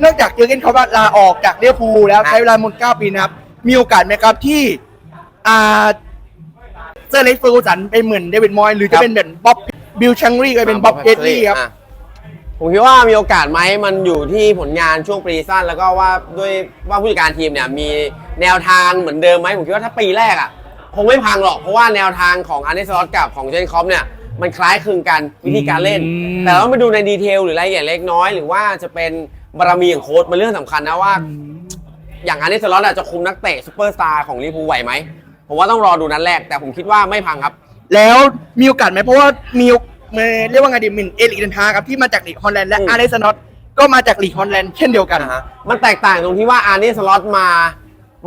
เนื่องจากเจอร์เกนคล็อปลาออกจากเลียวภูลแล้วใช้เวลาหมด9ปีนะครับ มีโอกาสไหมครับที่อ่าเซอร์เล็กเฟอร์กูสันเป็นเหมือนเดวิดมอยส์หรือจะเป็นแบบบ๊อบบิลชังรีก็เป็นบ๊อบเพดลี่ครับ อะผมคิดว่ามีโอกาสไหมมันอยู่ที่ผลงานช่วงปรีสั้นแล้วก็ว่าด้วยว่าผู้จัดการทีมเนี่ยมีแนวทางเหมือนเดิมไหมผมคิดว่าถ้าปีแรกอะคงไม่พังหรอกเพราะว่าแนวทางของอาร์เนสลอตกับของเจนคอปเนี่ยมันคล้ายคลึงกันวิธีการเล่น อืม แต่ต้องไปดูในดีเทลหรือรายละเอียดเล็กน้อย หรือว่าจะเป็น บารมีของโค้ชมันเรื่องสำคัญนะว่า อย่างอาร์เนสลอตอะจะคุมนักเตะซูเปอร์สตาร์ของลิเวอร์พูลไหวไหมผมว่าต้องรอดูนัดแรก แต่ผมคิดว่าไม่พังครับ แล้วมีโอกาสไหมเพราะว่ามีเอ่อเรียกว่าไงดีมินเอลิกเดนทาครับที่มาจากลีกฮอลแลนด์และอืม อาร์เรสนอตก็มาจากลีกฮอลแลนด์เช่นเดียวกันนะฮะมันแตกต่างตรงที่ว่าอาร์เนสลอตมา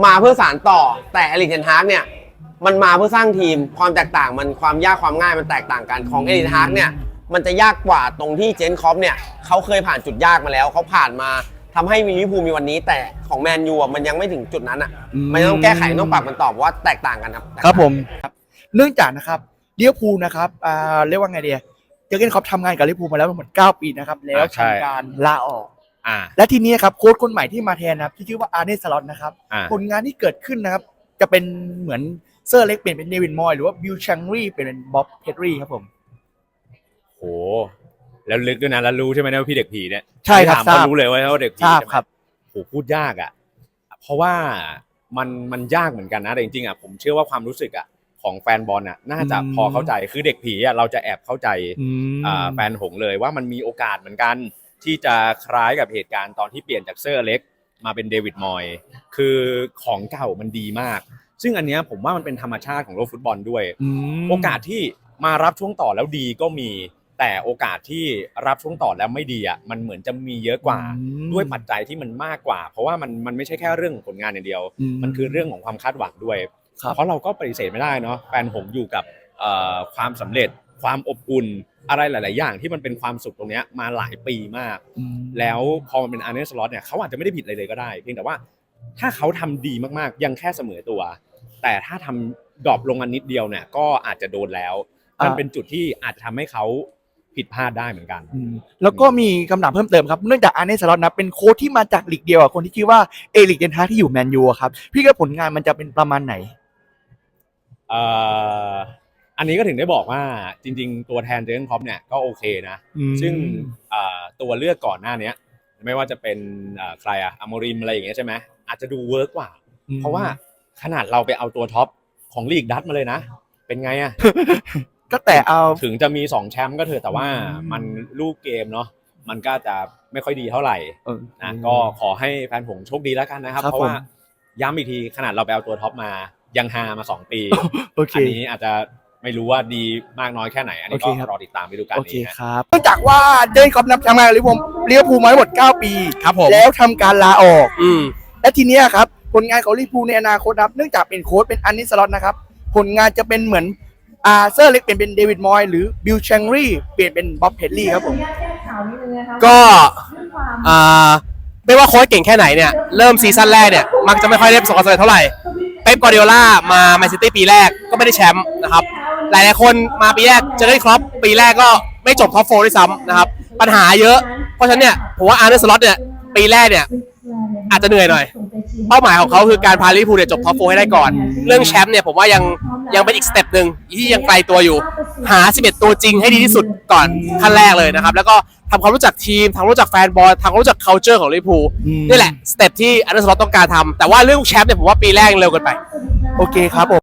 มาเพื่อสารต่อ แต่เอริกเทนฮากเนี่ยมันมาเพื่อสร้างทีมความแตกต่างมันความยากความง่ายมันแตกต่างกันของเอริกเทนฮากเนี่ย มันจะยากกว่าตรงที่เจนคอปเนี่ยเขาเคยผ่านจุดยากมาแล้วเขาผ่านมาทำให้มีลิเวอร์พูลมีวันนี้ แต่ของแมนยูอะมันยังไม่ถึงจุดนั้นอะอืมมันต้องแก้ไขต้องปรับมันตอบว่าแตกต่างกันครับ ครับผมครับเนื่องจากนะครับเลียวภูลนะครับอ่าเรียกว่าไงดีเจอร์เกนคล็อปทำงานกับลิเวอร์พูลมาแล้วหมด9ปีนะครับแล้วอ่าใช่ทำการลาออกอ่าและทีนี้ครับโค้ชคนใหม่ที่มาแทนนะครับที่ชื่อว่าอาร์เนสลอตนะครับอ่าผลงานที่เกิดขึ้นนะครับ จะเป็นเหมือนเซอร์เล็กเปลี่ยนเป็นเดวิดมอยหรือว่าบิลชังรีเปลี่ยนเป็นบ๊อบเพดรีครับผม โห แล้วลึกด้วยนะแล้วรู้ใช่ไหมเนี่ยว่าพี่เด็กผีเนี่ยใช่ครับถามทราเขาบ รู้เลยว่าเขาเด็กผีทราบใช่ไหม ครับ โหพูดยากอะ เพราะว่ามันมันยากเหมือนกันนะแต่จริงๆอะผมเชื่อว่าความรู้สึกอะของแฟนบอลอะน่าจะอืม พอเข้าใจคือเด็กผีอะเราจะแอบเข้าใจอืม อ่าแฟนหงส์เลยว่ามันมีโอกาสเหมือนกัน ที่จะคล้ายกับเหตุการณ์ตอนที่เปลี่ยนจากเซอร์เล็กมาเป็นเดวิดมอยคือของเก่ามันดีมาก ซึ่งอันเนี้ยผมว่ามันเป็นธรรมชาติของโลกฟุตบอลด้วยมโอกาสที่มารับช่วงต่อแล้วดีก็มี แต่โอกาสที่รับช่วงต่อแล้วไม่ดีอะมันเหมือนจะมีเยอะกว่าอืมด้วยปัจจัยที่มันมากกว่า เพราะว่ามันมันไม่ใช่แค่เรื่องของผลงานอย่างเดียวมันคือเรื่องของความคาดหวังด้วย ครับ เพราะเราก็ปฏิเสธไม่ได้เนาะแฟนหงส์อยู่กับเอ่อความสำเร็จ ความอบอุ่น อะไรหลาย ๆ อย่างที่มันเป็นความสุขตรงเนี้ยมาหลายปีมากอืมแล้วพอมันเป็นอาร์เนสล็อตเนี่ยเขาอาจจะไม่ได้ผิดอะไรเลยก็ได้ เพียงแต่ว่าถ้าเขาทำดีมากๆ ยังแค่เสมอตัว แต่ถ้าทำดรอปลงอันนิดเดียวเนี่ยก็อาจจะโดนแล้ว มันเป็นจุดที่อาจจะทำให้เขา ผิดพลาดได้เหมือนกัน อืมแล้วก็มีคำถามเพิ่มเติมครับเนื่องจากอาร์เนสลอตนะเป็นโค้ชที่มาจากลีกเดียวกับคนที่ชื่อว่าเอลิกเดนทาที่อยู่แมนยูอะครับพี่ก็ผลงานมันจะเป็นประมาณไหน เอ่ออันนี้ก็ถึงได้บอกว่าจริง ๆ ตัวแทนเจอร์เกนคล็อปเนี่ยก็โอเคนะ ซึ่งเอ่อตัวเลือกก่อนหน้าเนี้ย ไม่ว่าจะเป็นเอ่อใครอะอโมริมอะไรอย่างเงี้ยใช่ไหมอาจจะดูเวิร์กกว่า เพราะว่าขนาดเราไปเอาตัวท็อปของลีกดัตมาเลยนะ เป็นไงอะ ก็แต่เอา ถึงจะมี2แชมป์ก็เถอะแต่ว่าอืมมันลูกเกมเนาะมันก็จะไม่ค่อยดีเท่าไหร่เออนะก็ขอให้แฟนผงโชคดีแล้วกันนะครับครับเพราะว่าผมย้ำอีกทีขนาดเราไปเอาตัวท็อปมายังฮามา2ปีโอเคอันนี้อาจจะไม่รู้ว่าดีมากน้อยแค่ไหน อันนี้โอเคก็ครับรอติดตามไปดูกันโอเคนี้นะครับเนื่องจากว่าเจอร์เกนคล็อปนับทำงานกับลิเวอร์พูลลิเวอร์พูลมาทั้งหมด 9 ปีครับผมแล้วทำการลาออกอืมและทีเนี้ยครับ ผลงานของลิเวอร์พูลในอนาคตนะครับเนื่องจากเป็นโค้ชเป็นอันนิสลอตนะครับ ผลงานจะเป็นเหมือน อาเซอร์เล็กเปลี่ยนเป็นเดวิดมอยหรือบิลชังรีเปลี่ยนเป็นบ๊อบเพดลี่ครับผม ก็อ่าไม่ว่าโค้ชเก่งแค่ไหนเนี่ย เริ่มซีซั่นแรกเนี่ย มักจะไม่ค่อยได้ประสบความสำเร็จเท่าไหร่ เป๊ปกวาร์ดิโอล่ามาแมนซิตี้ปีแรกก็ไม่ได้แชมป์นะครับ หลายๆคนมาปีแรกเจะได้ครอปปีแรกก็ไม่จบท็อปโฟร์ด้วยซ้ำนะครับ ปัญหาเยอะ เพราะฉะนั้นเนี่ยผมว่าอาร์เนสล็อตเนี่ยปีแรกเนี่ยอาจจะเหนื่อยหน่อย เป้าหมายของเขาคือการพาลิเวอร์พูลเนี่ยจบท็อปโฟร์ให้ได้ก่อน เรื่องแชมป์เนี่ยผมว่ายังยังเป็นอีกสเต็ปหนึ่งที่ยังไกลตัวอยู่ หา 11 ตัวจริงให้ดีที่สุดก่อนขั้นแรกเลยนะครับ แล้วก็ทำความรู้จักทีมทำความรู้จักแฟนบอลทำความรู้จัก culture ของลิเวอร์พูลอืมนี่แหละสเต็ปที่อันเดอร์สล็อตต้องการทำแต่ว่าเรื่องแชมป์เนี่ยผมว่าปีแรกยังเร็วเกินไป โอเคครับผม